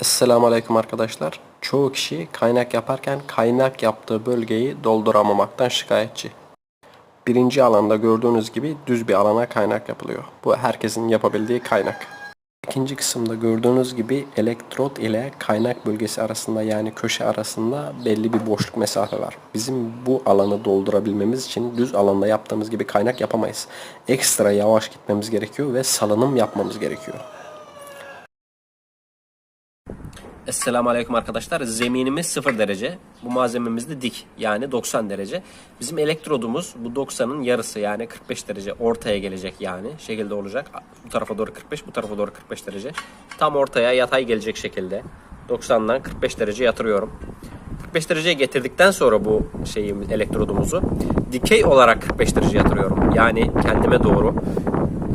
Esselamu Aleyküm arkadaşlar. Çoğu kişi kaynak yaparken kaynak yaptığı bölgeyi dolduramamaktan şikayetçi. Birinci alanda gördüğünüz gibi düz bir alana kaynak yapılıyor. Bu herkesin yapabildiği kaynak. İkinci kısımda gördüğünüz gibi elektrot ile kaynak bölgesi arasında yani köşe arasında belli bir boşluk mesafe var. Bizim bu alanı doldurabilmemiz için düz alanda yaptığımız gibi kaynak yapamayız. Ekstra yavaş gitmemiz gerekiyor ve salınım yapmamız gerekiyor. Esselamu Aleyküm arkadaşlar. Zeminimiz 0 derece. Bu malzememiz de dik. Yani 90 derece. Bizim elektrodumuz bu 90'ın yarısı yani 45 derece ortaya gelecek yani. Şekilde olacak. Bu tarafa doğru 45, bu tarafa doğru 45 derece. Tam ortaya yatay gelecek şekilde. 90'dan 45 derece yatırıyorum. 45 dereceye getirdikten sonra bu şeyi elektrodumuzu dikey olarak 45 derece yatırıyorum. Yani kendime doğru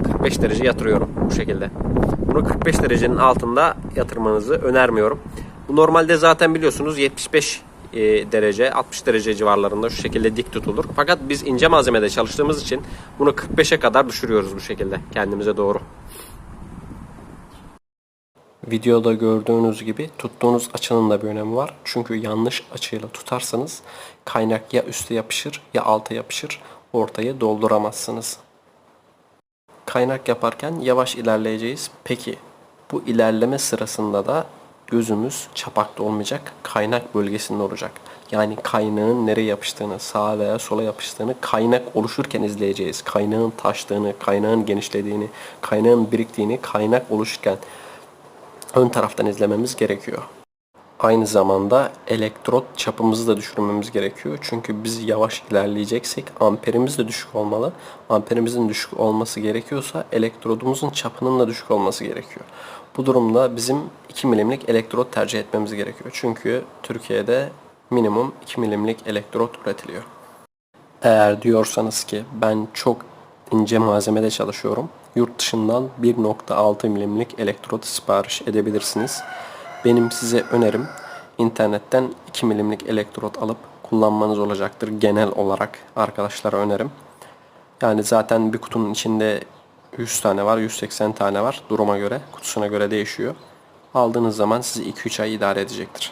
45 derece yatırıyorum bu şekilde. Bunu 45 derecenin altında yatırmanızı önermiyorum. Bu normalde zaten biliyorsunuz 75 e, derece 60 derece civarlarında şu şekilde dik tutulur. Fakat biz ince malzemede çalıştığımız için bunu 45'e kadar düşürüyoruz bu şekilde kendimize doğru. Videoda gördüğünüz gibi tuttuğunuz açının da bir önemi var. Çünkü yanlış açıyla tutarsanız kaynak ya üste yapışır ya alta yapışır. Ortayı dolduramazsınız. Kaynak yaparken yavaş ilerleyeceğiz. Peki bu ilerleme sırasında da gözümüz çapakta olmayacak. Kaynak bölgesinde olacak. Yani kaynağın nereye yapıştığını, sağa veya sola yapıştığını kaynak oluşurken izleyeceğiz. Kaynağın taştığını, kaynağın genişlediğini, kaynağın biriktiğini kaynak oluşurken ön taraftan izlememiz gerekiyor. Aynı zamanda elektrot çapımızı da düşürmemiz gerekiyor. Çünkü biz yavaş ilerleyeceksek amperimiz de düşük olmalı. Amperimizin düşük olması gerekiyorsa elektrodumuzun çapının da düşük olması gerekiyor. Bu durumda bizim 2 milimlik elektrot tercih etmemiz gerekiyor. Çünkü Türkiye'de minimum 2 milimlik elektrot üretiliyor. Eğer diyorsanız ki ben çok ince malzemede çalışıyorum. Yurt dışından 1.6 milimlik elektrot sipariş edebilirsiniz. Benim size önerim internetten 2 milimlik elektrot alıp kullanmanız olacaktır genel olarak arkadaşlara önerim. Yani zaten bir kutunun içinde 100 tane var, 180 tane var duruma göre, kutusuna göre değişiyor. Aldığınız zaman sizi 2-3 ay idare edecektir.